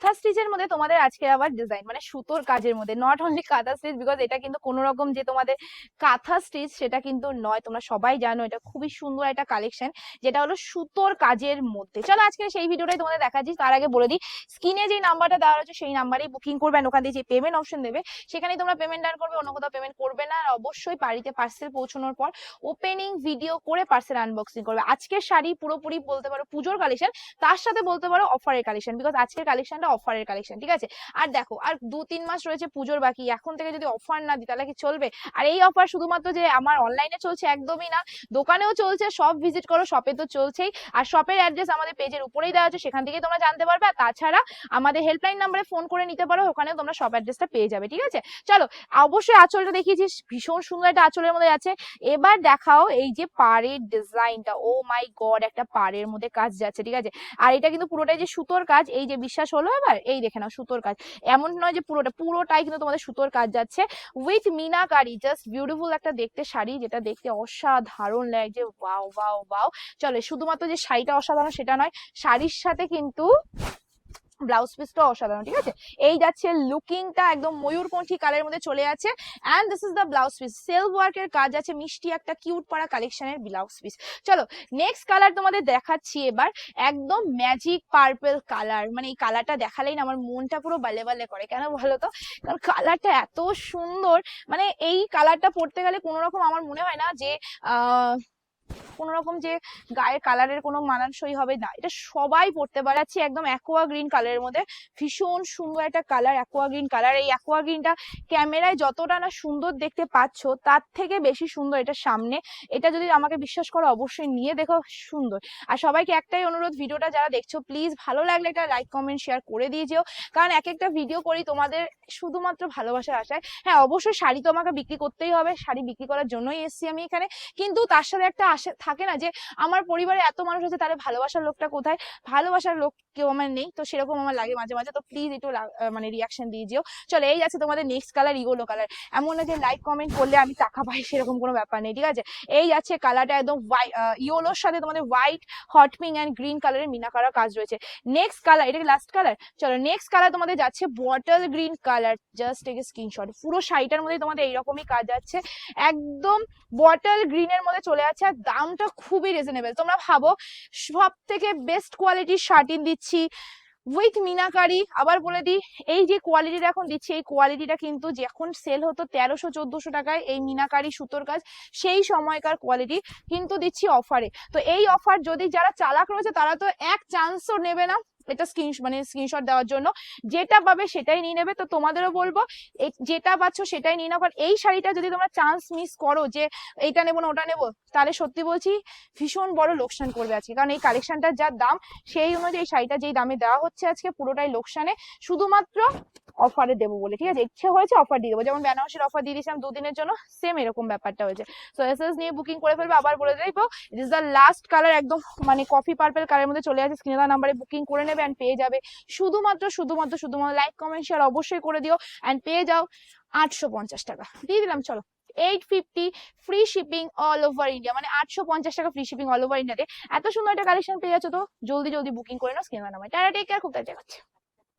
কাঁথা স্টিচের মধ্যে তোমাদের আজকে আবার ডিজাইন মানে সুতোর কাজের মধ্যে। Not only kantha stitch because এটা কিন্তু কোনো রকম যে তোমাদের কাঁথা স্টিচ, সেটা কিন্তু নয়। তোমরা সবাই জানো, এটা খুবই সুন্দর একটা কালেকশন যেটা হলো সুতোর কাজের মধ্যে। চলো আজকে সেই ভিডিওটাই তোমাদের দেখাচ্ছি, তার আগে বলে দিই, স্ক্রিনে যে নাম্বারটা দেওয়া রয়েছে, সেই নাম্বারেই বুকিং করবে, and ওখান দিয়ে যে পেমেন্ট অপশন দেবে সেখানেই তোমরা পেমেন্ট ডান করবে, অন্য কোথাও পেমেন্ট করবে না, আর অবশ্যই বাড়িতে পার্সেল পৌঁছানোর পর ওপেনিং ভিডিও করে পার্সেল আনবক্সিং করবে। আজকের শাড়ি পুরোপুরি বলতে পারো পুজোর কালেকশন তার সাথে বলতে পারো অফারের কালেকশন বিকজ আজকের কালেকশনটা অফারের কালেকশন ঠিক আছে? আর দেখো, আর দু তিন মাস রয়েছে পুজোর বাকি, এখন থেকে যদি অফার না দিই, তাহলে কি চলবে? আর এই অফার শুধুমাত্র যে আমার অনলাইনে চলছে একদমই না, দোকানেও চলছে, সব ভিজিট করো শপে তো চলছেই। আর শপের অ্যাড্রেস আমাদের পেজের উপরেই দেওয়া আছে, সেখান থেকেই তোমরা জানতে পারবে। আর তাছাড়া আমাদের হেল্পলাইন নাম্বারে ফোন করে নিতে পারো, ওখানেও তোমরা শপ অ্যাড্রেসটা পেয়ে যাবে, ঠিক আছে? চলো, অবশ্যই আঁচলটা দেখিয়েছি, ভীষণ সুন্দর একটা আঁচলের মধ্যে আছে এবার দেখাও এই যে পাড়ের ডিজাইনটা ও মাই গড একটা পাড়ের মধ্যে কাজ যাচ্ছে, ঠিক আছে? আর এটা কিন্তু পুরোটাই যে সুতোর কাজ, এই যে বিশ্বাস হলো এবার এই দেখে নাও সুতোর কাজ। এমন নয় যে পুরোটা, পুরোটাই কিন্তু তোমাদের সুতোর কাজ যাচ্ছে। উইথ মিনাকারি জাস্ট বিউটিফুল একটা দেখতে শাড়ি, যেটা দেখতে অসাধারণ লাগছে। ওয়াও ওয়াও ওয়াও চলে, শুধুমাত্র যে শাড়িটা অসাধারণ সেটা নয়, শাড়ির সাথে কিন্তু ব্লাউজ পিসটা অসাধারণ, ঠিক আছে? এই যাচ্ছে লুকিংটা একদম ময়ূরকণ্ঠী কালের মধ্যে চলে আছে। And this is the blouse piece self ওয়ার্কের কাজ আছে, মিষ্টি একটা কিউট পাড়া কালেকশনের ব্লাউজ পিস চলো নেক্সট কালার তোমাদের দেখাচ্ছি এবার, একদম ম্যাজিক পার্পল কালার মানে এই কালারটা দেখালেই না, আমার মনটা পুরো বালে বালে করে। কেন বলো তো? কারণ কালারটা এত সুন্দর মানে এই কালারটা পড়তে গেলে কোনো রকম আমার মনে হয় না যে, আহ কোনো রকম যে গায়ের কালারের কোনো মানানসই হবে না। এটা সবাই পড়তে পারে। যাচ্ছে একদম অ্যাকোয়া গ্রিন কালারের মধ্যে। ভীষণ সুন্দর একটা কালার অ্যাকোয়া গ্রিন কালার এই অ্যাকোয়া গ্রিনটা ক্যামেরায় যতটা না সুন্দর দেখতে পাচ্ছ, তার থেকে বেশি সুন্দর এটা সামনে। এটা যদি আমাকে বিশ্বাস করো, অবশ্যই নিয়ে দেখো, সুন্দর। আর সবাইকে একটাই অনুরোধ, ভিডিওটা যারা দেখছ প্লিজ ভালো লাগলে এটা লাইক কমেন্ট শেয়ার করে দিয়ে যেও। কারণ এক একটা ভিডিও করি তোমাদের শুধুমাত্র ভালোবাসার আশায়। হ্যাঁ অবশ্যই শাড়ি তো আমাকে বিক্রি করতেই হবে। শাড়ি বিক্রি করার জন্যই এসেছি আমি এখানে। কিন্তু তার সাথে একটা আশা থাকে না যে আমার পরিবারে এত মানুষ আছে, তাহলে ভালোবাসার লোকটা কোথায়? ভালোবাসার লোক কেউ আমার নেই, তো সেরকম আমার লাগে মাঝে মাঝে। তো প্লিজ একটু মানে রিয়াকশন দিয়ে যেও। চলো, এই আছে তোমাদের নেক্সট কালার ইগোলো কালার এমন না যে লাইক কমেন্ট করলে আমি টাকা পাই, সেরকম কোনো ব্যাপার নেই, ঠিক আছে? এই যাচ্ছে কালারটা একদম ইয়োলোর সাথে তোমাদের white hot pink and green কালারের মিনা করা কাজ রয়েছে। নেক্সট কালার এটা লাস্ট কালার চলো নেক্সট কালার তোমাদের যাচ্ছে bottle green colour just take screenshot পুরো শাড়িটার মধ্যে তোমাদের এইরকমই কাজ যাচ্ছে। একদম বটল গ্রিনের মধ্যে চলে যাচ্ছে আর দামটা খুবই রিজনেবল তোমরা ভাবো সব থেকে বেস্ট কোয়ালিটির শার্টিন দিচ্ছি উইথ মিনাকারি। আবার বলে দিই, এই যে কোয়ালিটিটা এখন দিচ্ছি, এই কোয়ালিটিটা কিন্তু যখন সেল হতো তেরোশো, চোদ্দশো টাকায় এই মিনাকারি সুতোর কাজ, সেই সময়কার কোয়ালিটি কিন্তু দিচ্ছি অফারে তো এই অফার যদি যারা চালাক রয়েছে, তারা তো এক চান্সও নেবে না। এটা স্ক্রিন মানে স্ক্রিনশট দেওয়ার জন্য। যেটা পাবে সেটাই নিয়ে নেবে। তো তোমাদেরও বলব যেটা পাচ্ছ সেটাই নিয়ে নাও। এই শাড়িটা যদি তোমরা চান্স মিস করো যে, এইটা নেব না, ওটা নেব, তাহলে সত্যি বলছি, ভীষণ বড় লোকসান করবে আজকে। কারণ এই কালেকশনটার যা দাম, সেই অনুযায়ী শাড়িটা যেই দামে দেওয়া হচ্ছে আজকে, পুরোটাই লোকসানে। শুধুমাত্র অফারে দেবো বলে, ঠিক আছে? ইচ্ছে হয়েছে অফার দিয়ে দেবো। যেমন বেনারসির অফার দিয়ে দিয়েছিলাম দুদিনের জন্য সেম এরকম ব্যাপারটা হয়েছে। সো এস এস নিয়ে বুকিং করে ফেলবে, আবার বলে দেবো it is the last colour একদম মানে কফি পার্পেল কালারের মধ্যে চলে আসে স্ক্রিনে নাম্বারে বুকিং করে নেবে অ্যান্ড পেয়ে যাবে। শুধুমাত্র শুধুমাত্র শুধুমাত্র লাইক কমেন্ট শেয়ার অবশ্যই করে দিও অ্যান্ড পেয়ে যাও আটশো পঞ্চাশ টাকা। দিয়ে দিলাম, চলো। Eight fifty free shipping all over India মানে আটশো পঞ্চাশ টাকা ফ্রি শিপিং অল ওভার ইন্ডিয়াতে এত সুন্দর একটা কালেকশন পেয়ে যাচ্ছ তো, জলদি জলদি বুকিং করে নাও, স্ক্রিনে নাম্বার টাটা টেক কেয়ার খুব তাড়াতাড়ি